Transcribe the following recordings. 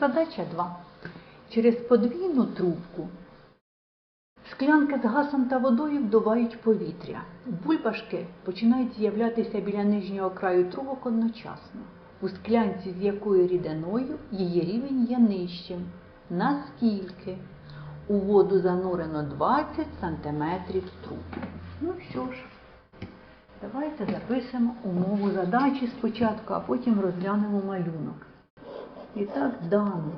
Задача 2. Через подвійну трубку склянки з газом та водою вдувають повітря. Бульбашки починають з'являтися біля нижнього краю трубок одночасно. У склянці з якою рідиною її рівень є нижчим. Наскільки? У воду занурено 20 см трубки. Ну що ж, давайте запишемо умову задачі спочатку, а потім розглянемо малюнок. І так дано.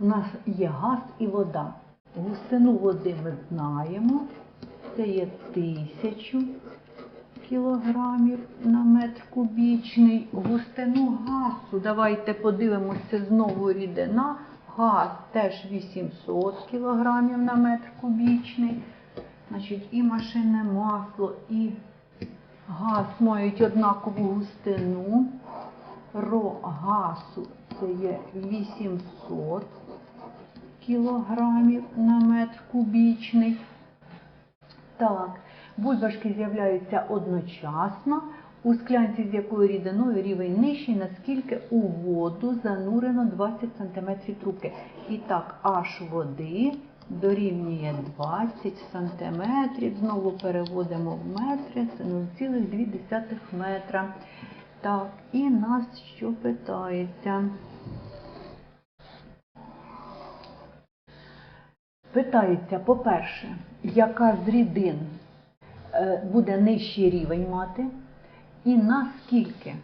У нас є газ і вода. Густину води ми знаємо. Це є тисячу кілограмів на метр кубічний. Густину газу, давайте подивимося, знову рідина. Газ теж 800 кілограмів на метр кубічний. Значить, і машинне масло, і газ мають однакову густину. Ро газу це є 800 кілограмів на метр кубічний. Так, бульбашки з'являються одночасно. У склянці з якою рідиною рівень нижчий, наскільки у воду занурено 20 см трубки. І так, H води дорівнює 20 см. Знову переводимо в метри, це 0,2 метра. Так, і нас що питається? Питається, по-перше, яка з рідин е, буде нижчий рівень мати, і наскільки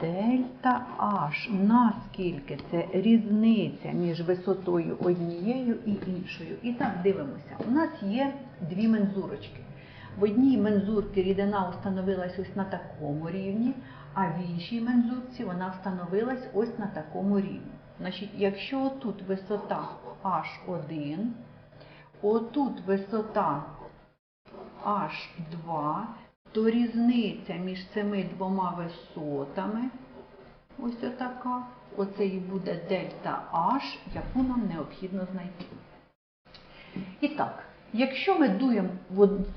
дельта H, наскільки це різниця між висотою однією і іншою. І так дивимося. У нас є дві мензурочки. В одній мензурці рідина встановилась ось на такому рівні, а в іншій мензурці вона встановилась ось на такому рівні. Значить, якщо тут висота H1, отут висота H2, то різниця між цими двома висотами, ось отака, оце і буде дельта H, яку нам необхідно знайти. І так, якщо ми дуємо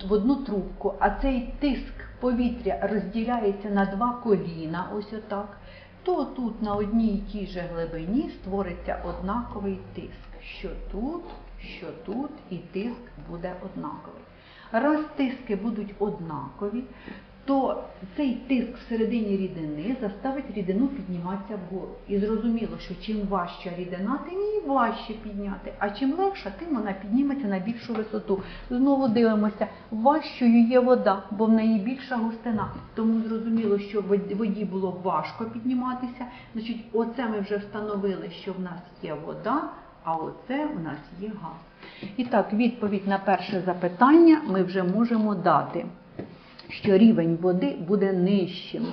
в одну трубку, а цей тиск повітря розділяється на два коліна, ось отак, то тут на одній і тій же глибині створиться однаковий тиск. Що тут, що тут, і тиск буде однаковий. Раз тиски будуть однакові, то цей тиск всередині рідини заставить рідину підніматися вгору. І зрозуміло, що чим важча рідина, тим її важче підняти, а чим легша, тим вона підніметься на більшу висоту. Знову дивимося, важчою є вода, бо в неї більша густина. Тому зрозуміло, що вод- воді було важко підніматися. Значить, оце ми вже встановили, що в нас є вода, а оце у нас є газ. І так, відповідь на перше запитання ми вже можемо дати, що рівень води буде нижчим.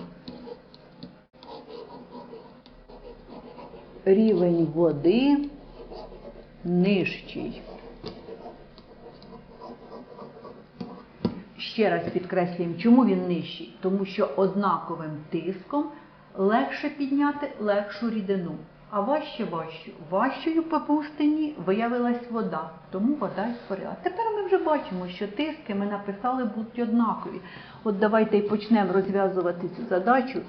Рівень води нижчий. Ще раз підкреслюємо, чому він нижчий? Тому що однаковим тиском легше підняти легшу рідину, а важче важчу. Важчою по пустині виявилась вода, тому вода і створила. Тепер ми вже бачимо, що тиски ми написали будуть однакові. От давайте і почнемо розв'язувати цю задачу,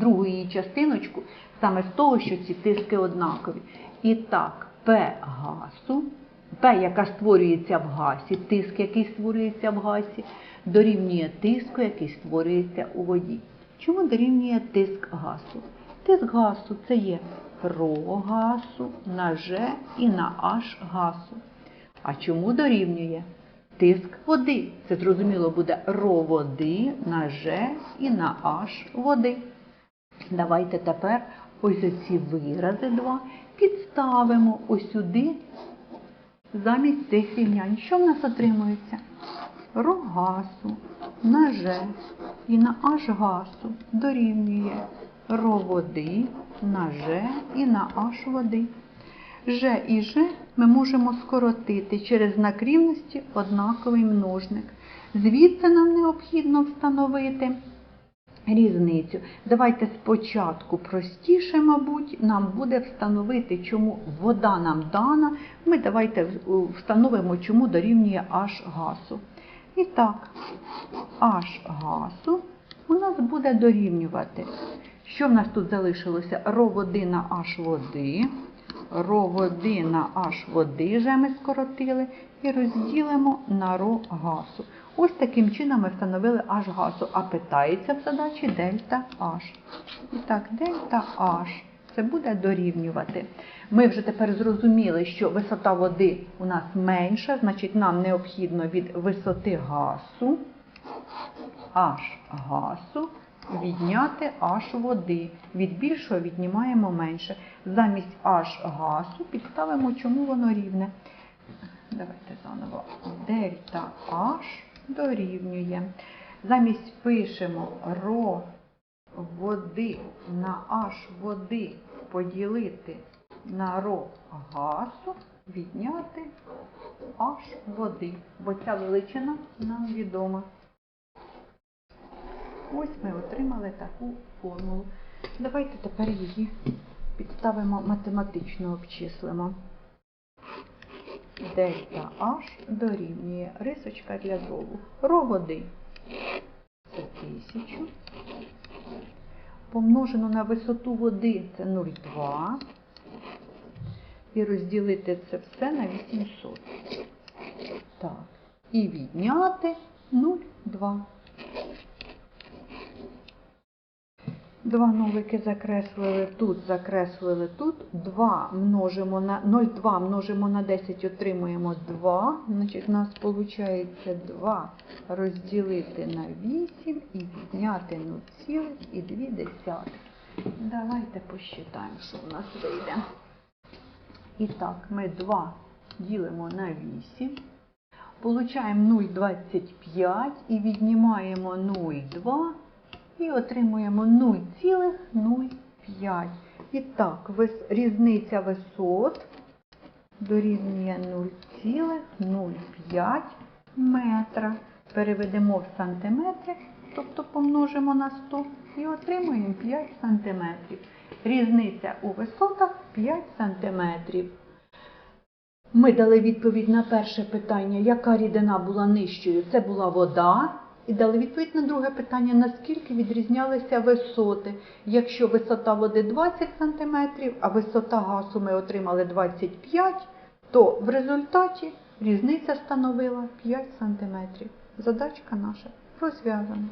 другу її частиночку, саме з того, що ці тиски однакові. І так, P газу П, яка створюється в гасі, тиск, який створюється в гасі, дорівнює тиску, який створюється у воді. Чому дорівнює тиск гасу? Тиск гасу це є ро гасу на Ж і на H гасу. А чому дорівнює? Тиск води. Це зрозуміло буде ро води на Ж і на H води. Давайте тепер ось ці вирази два підставимо ось сюди замість цих рівнянь. Що в нас отримується? Рогасу на Ж і на H гасу дорівнює ро води на Ж і на H води. Ж і Ж ми можемо скоротити через знак рівності однаковий множник. Звідси нам необхідно встановити різницю. Давайте спочатку простіше, мабуть, нам буде встановити, чому вода нам дана. Ми давайте встановимо, чому дорівнює H газу. І так, H газу у нас буде дорівнювати Що в нас тут залишилося? Ро води на аж води. Ро води аж води вже ми скоротили і розділимо на ро газу. Ось таким чином ми встановили аж газу, а питається в задачі дельта аж. І так, дельта аж. Це буде дорівнювати. Ми вже тепер зрозуміли, що висота води у нас менша, значить нам необхідно від висоти газу аж газу відняти аж води. Від більшого віднімаємо менше. Замість аж газу підставимо, чому воно рівне. Давайте заново. Дельта аж дорівнює. Замість пишемо ро води на аж води поділити на ро газу, відняти аж води, бо ця величина нам відома. Ось ми отримали таку формулу. Давайте тепер її підставимо математично обчислимо. Дельта H дорівнює рисочка для дрову. Ро води це 1000. Помножено на висоту води це 0,2. І розділити це все на 800. Так. І відняти 0,2. Два нолики закреслили тут, закреслили тут. 2 множимо на 0,2 множимо на 10, отримуємо 2. Значить, у нас виходить 2 розділити на 8 і відняти 0,2. Давайте посчитаємо, що в нас вийде. І так, ми 2 ділимо на 8. Получаємо 0,25 і віднімаємо 0,2 і отримуємо 0,05. І так, різниця висот дорівнює 0,05 метра. Переведемо в сантиметри, тобто помножимо на 100 і отримуємо 5 сантиметрів. Різниця у висотах 5 сантиметрів. Ми дали відповідь на перше питання, яка рідина була нижчою. Це була вода. І дали відповідь на друге питання, наскільки відрізнялися висоти. Якщо висота води 20 см, а висота газу ми отримали 25 то в результаті різниця становила 5 см. Задачка наша розв'язана.